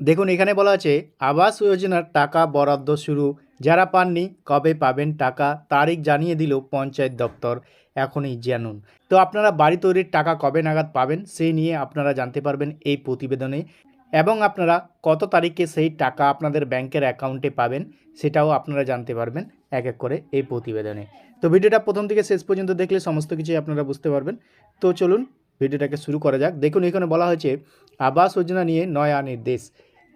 দেখুন, এখানে বলা আছে, আবাস যোজনার টাকা বরাদ্দ শুরু। যারা পাননি, কবে পাবেন টাকা? তারিখ জানিয়ে দিল পঞ্চায়েত দপ্তর। এখনই জানুন। তো আপনারা বাড়ি তৈরির টাকা কবে নাগাদ পাবেন সেই নিয়ে আপনারা জানতে পারবেন এই প্রতিবেদনে। এবং আপনারা কত তারিখে সেই টাকা আপনাদের ব্যাংকের অ্যাকাউন্টে পাবেন, সেটাও আপনারা জানতে পারবেন এক এক করে এই প্রতিবেদনে। তো ভিডিওটা প্রথম থেকে শেষ পর্যন্ত দেখলে সমস্ত কিছুই আপনারা বুঝতে পারবেন। তো চলুন, ভিডিওটাকে শুরু করা যাক। দেখুন, এখানে বলা হয়েছে, আবাস যোজনা নিয়ে নয়া নির্দেশ।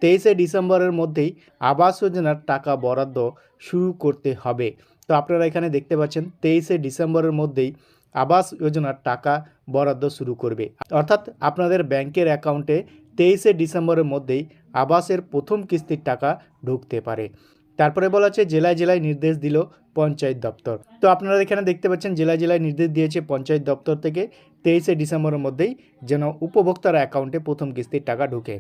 তেইশে ডিসেম্বরের মধ্যেই আবাস যোজনার টাকা বরাদ্দ শুরু করতে হবে। তো আপনারা এখানে দেখতে পাচ্ছেন, তেইশে ডিসেম্বরের মধ্যেই আবাস যোজনার টাকা বরাদ্দ শুরু করবে। অর্থাৎ আপনাদের ব্যাংকের অ্যাকাউন্টে তেইশে ডিসেম্বরের মধ্যেই আবাসের প্রথম কিস্তির টাকা ঢুকতে পারে। তারপরে বলা হচ্ছে জেলায় জেলায় নির্দেশ দিল পঞ্চায়েত দপ্তর। তো আপনারা এখানে দেখতে পাচ্ছেন, জেলায় জেলায় নির্দেশ দিয়েছে পঞ্চায়েত দপ্তর থেকে তেইশে ডিসেম্বরের মধ্যেই যেন উপভোক্তার অ্যাকাউন্টে প্রথম কিস্তির টাকা ঢুকে।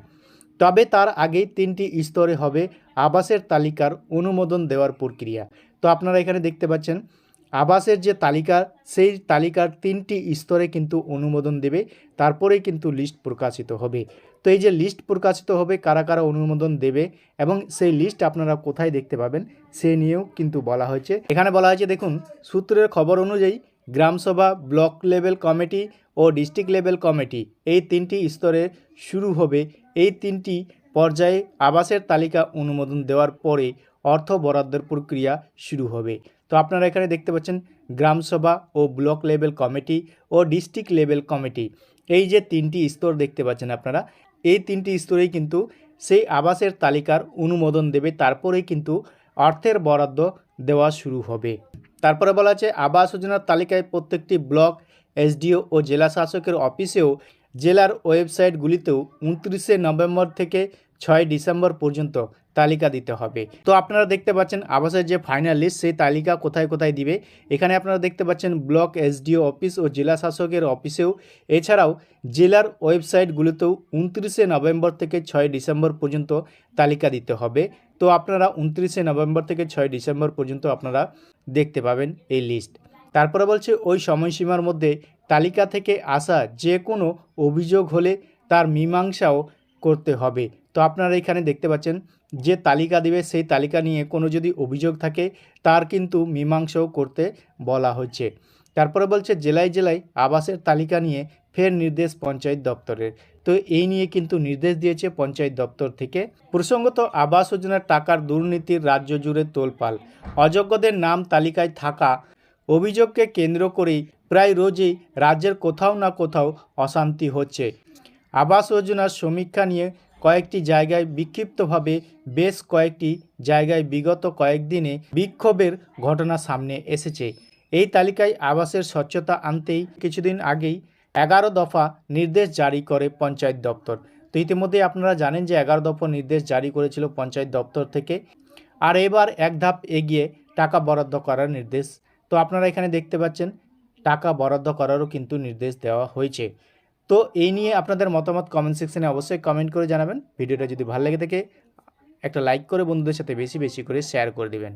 তবে তার আগেই তিনটি স্তরে হবে আবাসের তালিকার অনুমোদন দেওয়ার প্রক্রিয়া। তো আপনারা এখানে দেখতে পাচ্ছেন, আবাসের যে তালিকা, সেই তালিকার তিনটি স্তরে কিন্তু অনুমোদন দেবে, তারপরেই কিন্তু লিস্ট প্রকাশিত হবে। তো এই যে লিস্ট প্রকাশিত হবে, কারা কারা অনুমোদন দেবে এবং সেই লিস্ট আপনারা কোথায় দেখতে পাবেন, সে নিয়েও কিন্তু বলা হয়েছে। এখানে বলা হয়েছে, দেখুন, সূত্রের খবর অনুযায়ী গ্রামসভা, ব্লক লেভেল কমিটি ও ডিস্ট্রিক্ট লেভেল কমিটি। এই তিনটি স্তরে শুরু হবে। এই তিনটি পর্যায়ে আবাসের তালিকা অনুমোদন দেওয়ার পরে অর্থ বরাদ্দের প্রক্রিয়া শুরু হবে। তো আপনারা এখানে দেখতে পাচ্ছেন গ্রামসভা ও ব্লক লেভেল কমিটি ও ডিস্ট্রিক্ট লেভেল কমিটি। এই যে তিনটি স্তর দেখতে পাচ্ছেন আপনারা, এই তিনটি স্তরেই কিন্তু সেই আবাসের তালিকার অনুমোদন দেবে। তারপরেই কিন্তু অর্থের বরাদ্দ দেওয়া শুরু হবে। তারপরে বলা আছে আবাস যোজনার তালিকায় প্রত্যেকটি ব্লক এসডিও ও জেলা শাসকের অফিসেও জেলার ওয়েবসাইটগুলিতেও উনত্রিশে নভেম্বর থেকে ছয় ডিসেম্বর পর্যন্ত তালিকা দিতে হবে। তো আপনারা দেখতে পাচ্ছেন আবাসের যে ফাইনাল লিস্ট সেই তালিকা কোথায় কোথায় দিবে? এখানে আপনারা দেখতে পাচ্ছেন ব্লক এসডিও অফিস ও জেলা শাসকের অফিসেও। এছাড়াও জেলার ওয়েবসাইটগুলোতেও উনত্রিশে নভেম্বর থেকে ছয় ডিসেম্বর পর্যন্ত তালিকা দিতে হবে। তো আপনারা উনত্রিশে নভেম্বর থেকে ছয় ডিসেম্বর পর্যন্ত আপনারা দেখতে পাবেন এই লিস্ট তারপরে বলছে, ওই সময়সীমার মধ্যে তালিকা থেকে আসা যে কোনো অভিযোগ হলে তার মীমাংসাও করতে হবে। তো আপনারা এখানে দেখতে পাচ্ছেন যে তালিকা দিবে, সেই তালিকা নিয়ে কোনো যদি অভিযোগ থাকে, তার কিন্তু মীমাংসাও করতে বলা হচ্ছে। তারপরে বলছে, জেলায় জেলায় আবাসের তালিকা নিয়ে ফের নির্দেশ পঞ্চায়েত দপ্তরের। তো এই নিয়ে কিন্তু নির্দেশ দিয়েছে পঞ্চায়েত দপ্তর থেকে। প্রসঙ্গত, আবাস যোজনার টাকার দুর্নীতির রাজ্য জুড়ে তোলপাল। অযোগ্যদের নাম তালিকায় থাকা অভিযোগকে কেন্দ্র করেই প্রায় রোজই রাজ্যের কোথাও না কোথাও অশান্তি হচ্ছে। আবাস যোজনার সমীক্ষা নিয়ে কয়েকটি জায়গায় বিক্ষিপ্তভাবে বেশ কয়েকটি জায়গায় বিগত কয়েকদিনে বিক্ষোভের ঘটনা সামনে এসেছে। এই তালিকায় আবাসের স্বচ্ছতা আনতেই কিছুদিন আগেই এগারো দফা নির্দেশ জারি করে পঞ্চায়েত দপ্তর। তো ইতিমধ্যে আপনারা জানেন যে এগারো দফা নির্দেশ জারি করেছিল পঞ্চায়েত দপ্তর থেকে। আর এবার এক ধাপ এগিয়ে টাকা বরাদ্দ করার নির্দেশ তো আপনারা এখানে দেখতে পাচ্ছেন, টাকা বরাদ্দ করারও কিন্তু নির্দেশ দেওয়া হয়েছে। তো এই নিয়ে আপনাদের মতামত কমেন্ট সেকশনে অবশ্যই কমেন্ট করে জানাবেন। ভিডিওটা যদি ভালো লেগে থাকে, একটা লাইক করে বন্ধুদের সাথে বেশি বেশি করে শেয়ার করে দিবেন।